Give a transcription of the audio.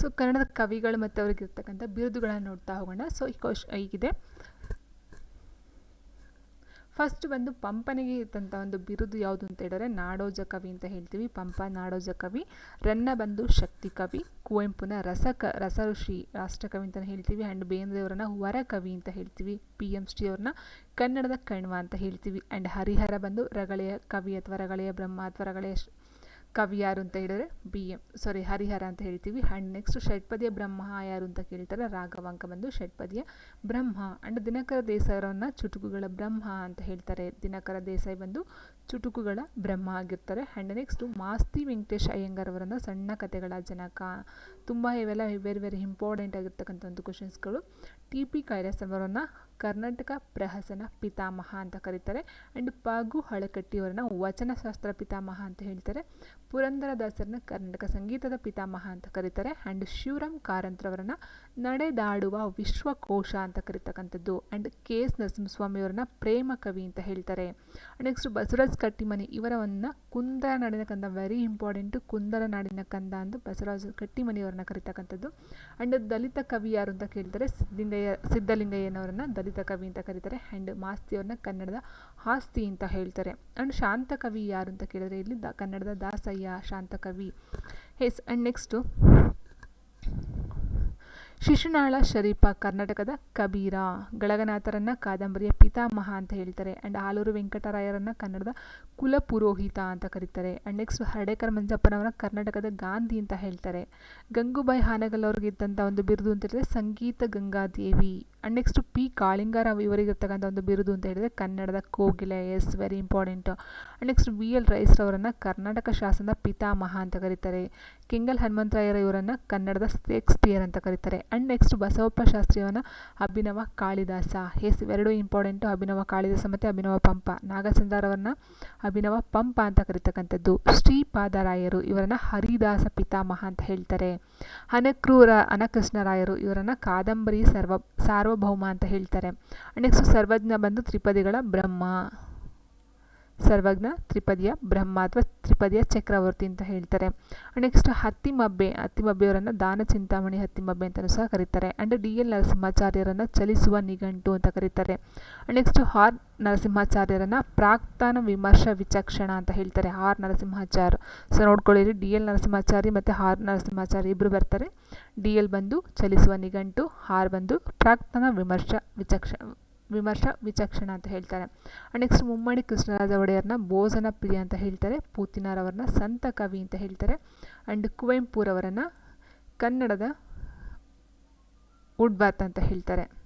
So ಕನ್ನಡದ ಕವಿಗಳು ಮತ್ತು ಅವ್ರಿಗೆ ಇರ್ತಕ್ಕಂಥ ಬಿರುದುಗಳನ್ನು ನೋಡ್ತಾ ಹೋಗೋಣ. ಸೊ ಈ ಕ್ವಶ್, ಹೀಗಿದೆ. ಫಸ್ಟ್ ಬಂದು ಪಂಪನಿಗೆ ಇದ್ದಂಥ ಒಂದು ಬಿರುದು ಯಾವುದು ಅಂತ ಹೇಳಿದ್ರೆ, ನಾಡೋಜ ಕವಿ ಅಂತ ಹೇಳ್ತೀವಿ. ಪಂಪ, ನಾಡೋಜ ಕವಿ. ರನ್ನ ಬಂದು ಶಕ್ತಿ ಕವಿ. ಕುವೆಂಪುನ ರಸ ಕ ರಸ ಋಷಿ ರಾಷ್ಟ್ರಕವಿ ಅಂತ ಹೇಳ್ತೀವಿ. ಆ್ಯಂಡ್ ಬೇಂದ್ರೆಯವರನ್ನ ವರ ಕವಿ ಅಂತ ಹೇಳ್ತೀವಿ. ಪಿ ಎಂ ಶ್ರೀ ಅವ್ರನ್ನ ಕನ್ನಡದ ಕಣ್ವ ಅಂತ ಹೇಳ್ತೀವಿ. ಆ್ಯಂಡ್ ಹರಿಹರ ಬಂದು ರಗಳೆಯ ಕವಿ ಅಥವಾ ರಗಳೆಯ ಬ್ರಹ್ಮ ಅಥವಾ ರಗಳೆಯ ಕವಿ ಯಾರು ಅಂತ ಹೇಳಿದರೆ ಬಿ ಎಂ ಸಾರಿ ಹರಿಹರ ಅಂತ ಹೇಳ್ತೀವಿ. ಆ್ಯಂಡ್ ನೆಕ್ಸ್ಟ್ ಷಟ್ಪದಿಯ ಬ್ರಹ್ಮ ಯಾರು ಅಂತ ಕೇಳ್ತಾರೆ. ರಾಘವಾಂಕ ಬಂದು ಷಟ್ಪದಿಯ ಬ್ರಹ್ಮ. ಆ್ಯಂಡ್ ದಿನಕರ ದೇಸಾಯಿರವನ್ನ ಚುಟುಕುಗಳ ಬ್ರಹ್ಮ ಅಂತ ಹೇಳ್ತಾರೆ. ದಿನಕರ ದೇಸಾಯಿ ಬಂದು ಚುಟುಕುಗಳ ಬ್ರಹ್ಮ ಆಗಿರ್ತಾರೆ. ಆ್ಯಂಡ್ ನೆಕ್ಸ್ಟು ಮಾಸ್ತಿ ವೆಂಕಟೇಶ್ ಅಯ್ಯಂಗಾರ್ ಅವರನ್ನು ಸಣ್ಣ ಕಥೆಗಳ ಜನಕ. ತುಂಬ ಇವೆಲ್ಲ ವೆರಿ ವೆರಿ ಇಂಪಾರ್ಟೆಂಟ್ ಆಗಿರ್ತಕ್ಕಂಥ ಒಂದು ಕ್ವಶನ್ಸ್ಗಳು ಟಿ ಪಿ ಕೈಲಾಸ್ ಅವರನ್ನು ಕರ್ನಾಟಕ ಪ್ರಹಸನ ಪಿತಾಮಹ ಅಂತ ಕರೀತಾರೆ. ಆ್ಯಂಡ್ ಪಾಗು ಹಳಕಟ್ಟಿಯವರನ್ನ ವಚನಶಾಸ್ತ್ರ ಪಿತಾಮಹ ಅಂತ ಹೇಳ್ತಾರೆ. ಪುರಂದರದಾಸರನ್ನ ಕರ್ನಾಟಕ ಸಂಗೀತದ ಪಿತಾಮಹ ಅಂತ ಕರೀತಾರೆ. ಆ್ಯಂಡ್ ಶಿವರಾಮ್ ಕಾರಂತ್ರವರನ್ನ ನಡೆದಾಡುವ ವಿಶ್ವಕೋಶ ಅಂತ ಕರೀತಕ್ಕಂಥದ್ದು. ಆ್ಯಂಡ್ ಕೆ ಎಸ್ ನರಸಿಂಹಸ್ವಾಮಿಯವರನ್ನ ಪ್ರೇಮ ಕವಿ ಅಂತ ಹೇಳ್ತಾರೆ. ನೆಕ್ಸ್ಟ್ ಬಸವರಾಜ್ ಕಟ್ಟಿಮನಿ ಇವರವನ್ನು ಕುಂದರ ನಾಡಿನ ಕಂದ ವೆರಿ ಇಂಪಾರ್ಟೆಂಟು ಕುಂದರ ನಾಡಿನ ಕಂದ ಅಂತ ಬಸವರಾಜ್ ಕಟ್ಟಿಮನಿಯವರನ್ನ ಕರೀತಕ್ಕಂಥದ್ದು. ಆ್ಯಂಡ್ ದಲಿತ ಕವಿ ಯಾರು ಅಂತ ಕೇಳ್ತಾರೆ, ಸಿದ್ಧಲಿಂಗಯ್ಯ, ಸಿದ್ಧಲಿಂಗಯ್ಯನವರನ್ನ ದಲಿತ ಕವಿ ಅಂತ ಕರೀತಾರೆ. ಆ್ಯಂಡ್ ಮಾಸ್ತಿಯವ್ರನ್ನ ಕನ್ನಡದ ಆಸ್ತಿ ಅಂತ ಹೇಳ್ತಾರೆ. ಆ್ಯಂಡ್ ಶಾಂತ ಕವಿ ಯಾರು ಅಂತ ಕೇಳಿದ್ರೆ, ಇಲ್ಲಿ ದ ಕನ್ನಡದ ದಾಸಯ್ಯ ಶಾಂತ ಕವಿ. Yes and next Shishunala Sharifa, ಕರ್ನಾಟಕದ ಕಬೀರ, ಗಳಗನಾಥರನ್ನ ಕಾದಂಬರಿಯ ಪಿತಾಮಹ ಅಂತ ಹೇಳ್ತಾರೆ. ಆ್ಯಂಡ್ ಆಲೂರು ವೆಂಕಟರಾಯರನ್ನ ಕನ್ನಡದ ಕುಲಪುರೋಹಿತ ಅಂತ ಕರೀತಾರೆ. ಆ್ಯಂಡ್ ನೆಕ್ಸ್ಟ್ ಹರಡೇಕರ್ ಮಂಜಪ್ಪನವರ ಕರ್ನಾಟಕದ ಗಾಂಧಿ ಅಂತ ಹೇಳ್ತಾರೆ. ಗಂಗೂಬಾಯಿ ಹಾನಗಲ್ ಅವ್ರಿಗೆ ಇದ್ದಂಥ ಒಂದು ಬಿರುದು ಅಂತ ಹೇಳಿದ್ರೆ ಸಂಗೀತ Gangadevi. And next P Kalingarao ಇವರಿಗಿರ್ತಕ್ಕಂಥ ಒಂದು ಬಿರುದು ಅಂತ ಹೇಳಿದರೆ ಕನ್ನಡದ ಕೋಗಿಲೆ yes very important and next V L ರೈಸ್ರವರನ್ನು Karnataka ಶಾಸನದ ಪಿತಾಮಹ ಅಂತ ಕರೀತಾರೆ ಕೆಂಗಲ್ ಹನುಮಂತರಾಯರ ಇವರನ್ನು ಕನ್ನಡದ ಶೇಕ್ಸ್ಪಿಯರ್ ಅಂತ ಕರೀತಾರೆ ಆ್ಯಂಡ್ ನೆಕ್ಸ್ಟ್ ಬಸವಪ್ಪ ಶಾಸ್ತ್ರಿಯವನ ಅಭಿನವ ಕಾಳಿದಾಸ ಎಸ್ ಇವೆರಡೂ ಇಂಪಾರ್ಟೆಂಟು ಅಭಿನವ ಕಾಳಿದಾಸ ಮತ್ತು ಅಭಿನವ ಪಂಪ ನಾಗಚಂದ್ರರವರನ್ನ ಅಭಿನವ ಪಂಪ ಅಂತ ಕರೀತಕ್ಕಂಥದ್ದು ಶ್ರೀಪಾದರಾಯರು ಇವರನ್ನು ಹರಿದಾಸ ಪಿತಾಮಹ ಅಂತ ಹೇಳ್ತಾರೆ ಅನಕ್ರೂರ ಅನಕೃಷ್ಣರಾಯರು ಇವರನ್ನು ಕಾದಂಬರಿ ಸರ್ವ ಸಾರ್ವಭೌಮ ಅಂತ ಹೇಳ್ತಾರೆ. ನೆಕ್ಸ್ಟ್ ಸರ್ವಜ್ಞ ಬಂದು ತ್ರಿಪದಿಗಳ ಬ್ರಹ್ಮ. ಸರ್ವಜ್ಞ ತ್ರಿಪದಿಯ ಬ್ರಹ್ಮ ಅಥವಾ ತ್ರಿಪದಿಯ ಚಕ್ರವರ್ತಿ ಅಂತ ಹೇಳ್ತಾರೆ. ನೆಕ್ಸ್ಟ್ ಹತ್ತಿಮಬ್ಬೆ ಹತ್ತಿಮಬ್ಬೆಯವರನ್ನು ದಾನ ಚಿಂತಾಮಣಿ ಹತ್ತಿಮಬ್ಬೆ ಅಂತಲೂ ಸಹ ಕರೀತಾರೆ. ಆ್ಯಂಡ್ ಡಿ ಎಲ್ ನರಸಿಂಹಾಚಾರ್ಯರನ್ನು ಚಲಿಸುವ ನಿಘಂಟು ಅಂತ ಕರೀತಾರೆ. ನೆಕ್ಸ್ಟ್ ಹಾರ್ ನರಸಿಂಹಾಚಾರ್ಯರನ್ನು ಪ್ರಾಕ್ತನ ವಿಮರ್ಶ ವಿಚಕ್ಷಣ ಅಂತ ಹೇಳ್ತಾರೆ. ಆರ್ ನರಸಿಂಹಾಚಾರ್ಯ. ಸೊ ನೋಡ್ಕೊಳ್ಳಿರಿ ಡಿ ಎಲ್ ನರಸಿಂಹಾಚಾರಿ ಮತ್ತು ಆರ್ ನರಸಿಂಹಾಚಾರ್ಯ ಇಬ್ಬರು ಬರ್ತಾರೆ. ಡಿ ಎಲ್ ಬಂದು ಚಲಿಸುವ ನಿಘಂಟು ಆರ್ ಬಂದು ಪ್ರಾಕ್ತನ ವಿಮರ್ಶ ವಿಚಕ್ಷ ವಿಮರ್ಶ, ವಿಚಕ್ಷಣ ಅಂತ ಹೇಳ್ತಾರೆ. ನೆಕ್ಸ್ಟ್ ಮುಮ್ಮಡಿ ಕೃಷ್ಣರಾಜ ಒಡೆಯರ್ನ ಭೋಜನ ಪ್ರಿಯ ಅಂತ ಹೇಳ್ತಾರೆ. ಪೂತಿನಾರವ್ರನ್ನ ಸಂತ ಕವಿ ಅಂತ ಹೇಳ್ತಾರೆ. ಆ್ಯಂಡ್ ಕುವೆಂಪುರವರನ್ನು ಕನ್ನಡದ ಉಡ್ಬಾತ್ ಅಂತ ಹೇಳ್ತಾರೆ.